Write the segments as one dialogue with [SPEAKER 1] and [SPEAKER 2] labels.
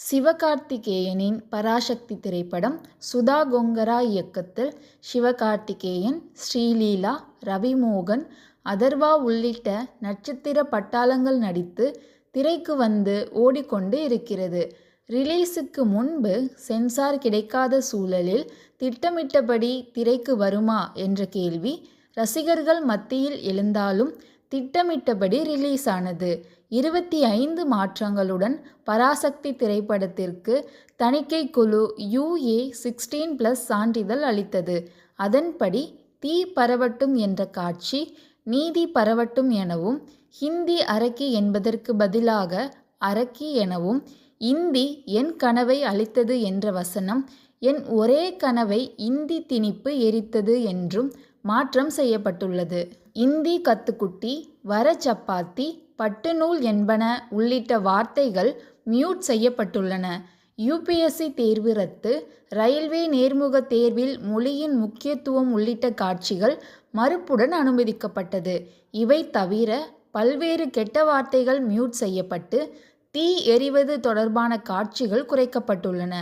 [SPEAKER 1] சிவகார்த்திகேயனின் பராசக்தி திரைப்படம் சுதா கொங்கரா இயக்கத்தில் சிவகார்த்திகேயன் ஸ்ரீலீலா ரவிமோகன் அதர்வா உள்ளிட்ட நட்சத்திர பட்டாளங்கள் நடித்து திரைக்கு வந்து ஓடிக்கொண்டு இருக்கிறது. ரிலீஸுக்கு முன்பு சென்சார் கிடைக்காத சூழலில் திட்டமிட்டபடி திரைக்கு வருமா என்ற கேள்வி ரசிகர்கள் மத்தியில் எழுந்தாலும் திட்டமிட்டபடி ரிலீஸ் ஆனது இருபத்தி ஐந்து மாற்றங்களுடன் பராசக்தி திரைப்படத்திற்கு தணிக்கை குழு யுஏ சிக்ஸ்டீன் ப்ளஸ் சான்றிதழ் அளித்தது. அதன்படி தீ பரவட்டும் என்ற காட்சி நீதி பரவட்டும் எனவும் ஹிந்தி அரக்கி என்பதற்கு பதிலாக அரக்கி எனவும் இந்தி என் கனவை அளித்தது என்ற வசனம் என் ஒரே கனவை இந்தி திணிப்பு எரித்தது என்றும் மாற்றம் செய்யப்பட்டுள்ளது. இந்தி கத்துக்குட்டி வர சப்பாத்தி பட்டுநூல் என்பன உள்ளிட்ட வார்த்தைகள் மியூட் செய்யப்பட்டுள்ளன. யூபிஎஸ்சி தேர்வு ரத்து ரயில்வே நேர்முக தேர்வில் மொழியின் முக்கியத்துவம் உள்ளிட்ட காட்சிகள் மறுப்புடன் அனுமதிக்கப்பட்டது. இவை தவிர பல்வேறு கெட்ட வார்த்தைகள் மியூட் செய்யப்பட்டு தீ எரிவது தொடர்பான காட்சிகள் குறைக்கப்பட்டுள்ளன.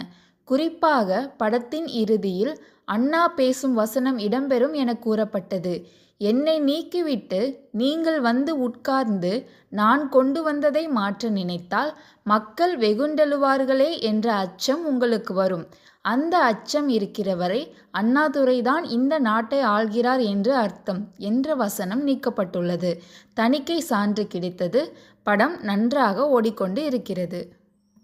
[SPEAKER 1] குறிப்பாக படத்தின் இறுதியில் அண்ணா பேசும் வசனம் இடம்பெறும் என கூறப்பட்டது. என்னை நீக்கிவிட்டு நீங்கள் வந்து உட்கார்ந்து நான் கொண்டு வந்ததை மாற்ற நினைத்தால் மக்கள் வெகுண்டெழுவார்களே என்ற அச்சம் உங்களுக்கு வரும். அந்த அச்சம் இருக்கிற வரை அண்ணாதுரைதான் இந்த நாட்டை ஆள்கிறார் என்று அர்த்தம் என்ற வசனம் நீக்கப்பட்டுள்ளது. தணிக்கை சான்று கிடைத்தது. படம் நன்றாக ஓடிக்கொண்டு இருக்கிறது.